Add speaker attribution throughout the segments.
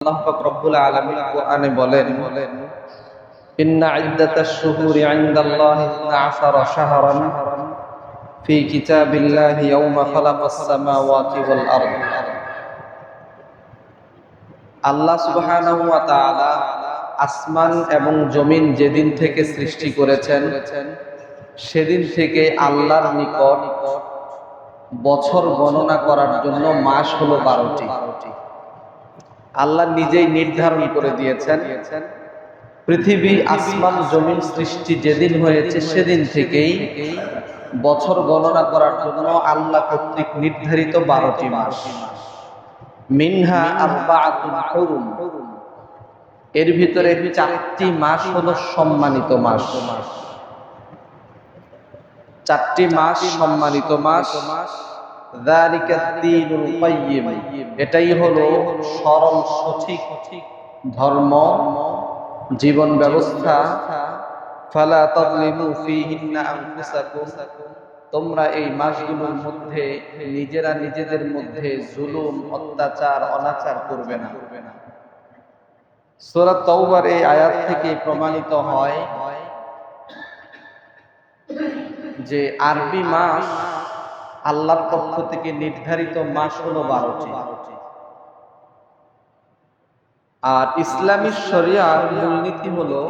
Speaker 1: আল্লাহ রব্বুল আলামিন কোরআনে বলেন, ইন্না ইদ্দাতাশ শুহুরি ইনদাল্লাহি 12 শাহরান ফি কিতাবিল্লাহি ইয়াওমা খালাকাস সামাওয়াতি ওয়াল আরদ। আল্লাহ সুবহানাহু ওয়া তাআলা আসমান এবং জমিন যেদিন থেকে সৃষ্টি করেছেন, সেদিন থেকে আল্লাহর নিকট বছর গণনা করার জন্য মাস হলো বারোটি। আল্লাহ নিজেই নির্ধারণ করে দিয়েছেন, পৃথিবী, আসমান, জমিন সৃষ্টি যেদিন হয়েছে সেদিন থেকেই বছর গণনা করার জন্য আল্লাহ কর্তৃক নির্ধারিত বারোটি মাস। মিনহা এর ভিতরে চারটি মাস হলো সম্মানিত মাস। চারটি মাস সম্মানিত মাস। কাইয়্যিম এটাই হলো সরল সঠিক ধর্ম, জীবন ব্যবস্থা। তোমরা এই মাসগুলোর মধ্যে নিজেরা নিজেদের মধ্যে জুলুম, অত্যাচার, অনাচার করবে না। সূরা তওবার এই আয়াত থেকে প্রমাণিত হয় যে আরবি মাস আল্লাহর পক্ষ থেকে নির্ধারিত মাস হলো বারোটি। আর ইসলামী শরিয়ার মূলনীতি হলো,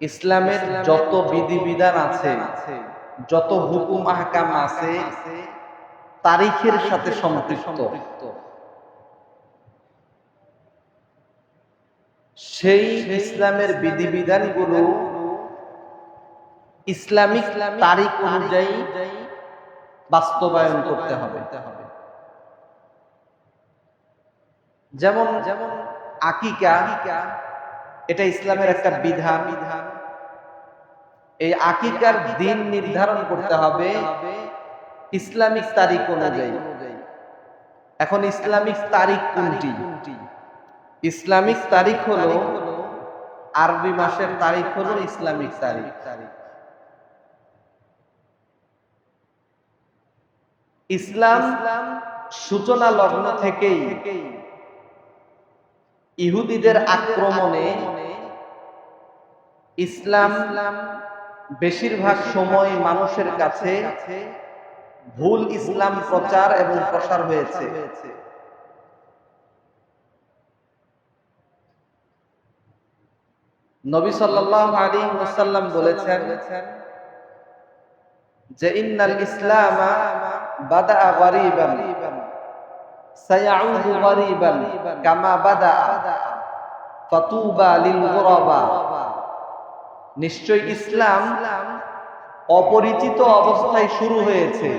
Speaker 1: ইসলামের যত বিধিবিধান আছে, যত হুকুম আহকাম আছে, তারিখের সাথে সম্পৃক্ত। সেই ইসলামের বিধিবিধানগুলো ইসলামিক তারিখ অনুযায়ী বাস্তবায়ন করতে হবে। যেমন যেমন আকিকা, এটা ইসলামের একটা বিধান। বিধান এই আকিকার দিন নির্ধারণ করতে হবে ইসলামিক তারিখ অনুযায়ী। এখন ইসলামিক তারিখ কোনটি? ইসলামিক তারিখ হলো আরবি মাসের তারিখ হলো ইসলামিক তারিখ। ইসলাম সূচনা লগ্ন থেকেই ইহুদিদের আক্রমণে ইসলাম বেশিরভাগ সময় মানুষের কাছে ভুল ইসলাম প্রচার এবং প্রসার হয়েছে। নবী সাল্লাল্লাহু আলাইহি ওয়াসাল্লাম বলেছেন যে ইন্নাল ইসলামা বাদা গরিবান। সায়াউদু গরিবান কামা বাদা ফাতুবা লিল গুরাবা। নিশ্চয় ইসলাম অপরিচিত অবস্থায় শুরু হয়েছে।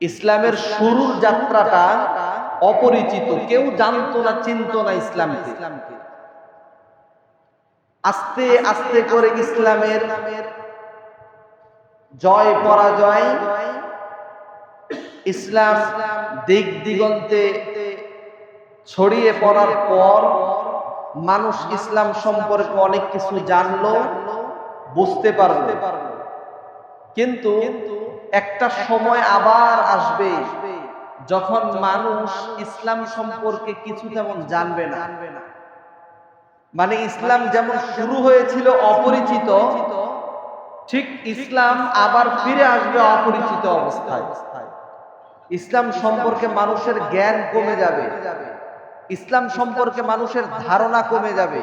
Speaker 1: ইসলামের শুরুর যাত্রাটা অপরিচিত। কেউ জানতো না, চিনতো না ইসলামকে। আস্তে আস্তে করে ইসলামের জয় পরাজয় ইসলাম দিক দিগন্তে ছড়িয়ে পড়ার পর মানুষ ইসলাম সম্পর্কে অনেক কিছু জানলো, বুঝতে পারল। কিন্তু একটা সময় আবার আসবে যখন মানুষ ইসলাম সম্পর্কে কিছু তেমন জানবে না। মানে ইসলাম যেমন শুরু হয়েছিল অপরিচিত, ঠিক ইসলাম আবার ফিরে আসবে অপরিচিত অবস্থায়। ইসলাম সম্পর্কে মানুষের জ্ঞান কমে যাবে। ইসলাম সম্পর্কে মানুষের ধারণা কমে যাবে।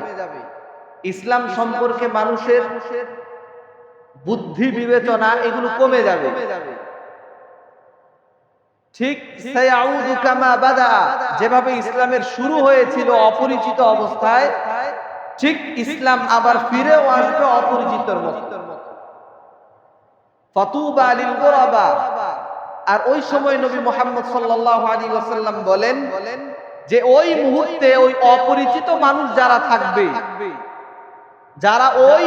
Speaker 1: ইসলাম সম্পর্কে মানুষের বুদ্ধি বিবেচনা এগুলো কমে যাবে। ঠিক যেভাবে ইসলামের শুরু হয়েছিল অপরিচিত অবস্থায়, ঠিক ইসলাম আবার ফিরেও আসবে অপরিচিতর আর ওই সময় নবী মোহাম্মদ সাল্লাল্লাহু আলাইহি ওয়াসাল্লাম বলেন যে ওই মুহূর্তে ওই অপরিচিত মানুষ যারা থাকবে, যারা ওই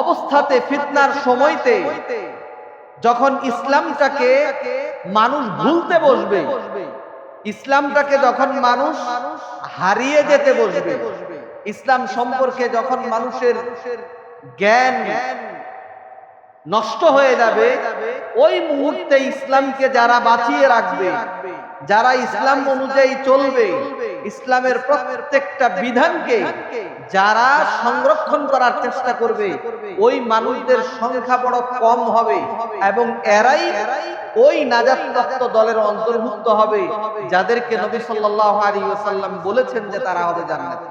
Speaker 1: অবস্থাতে ফিতনার সময়তে যখন ইসলামটাকে মানুষ ভুলতে বসবে, ইসলামটাকে যখন মানুষ হারিয়ে যেতে বসবে, ইসলাম সম্পর্কে যখন মানুষের জ্ঞান নষ্ট হয়ে যাবে, ওই মুহূর্তে ইসলামকে যারা বাঁচিয়ে রাখবে, যারা ইসলাম অনুযায়ী চলবে, ইসলামের প্রত্যেকটা বিধানকে যারা সংরক্ষণ করার চেষ্টা করবে, ওই মানুষদের সংখ্যা বড় কম হবে এবং এরাই ওই নাজাত দলের অন্তর্ভুক্ত হবে, যাদেরকে নবী সাল্লাল্লাহু আলাইহি ওয়াসাল্লাম বলেছেন যে তারা হবে জান্নাত।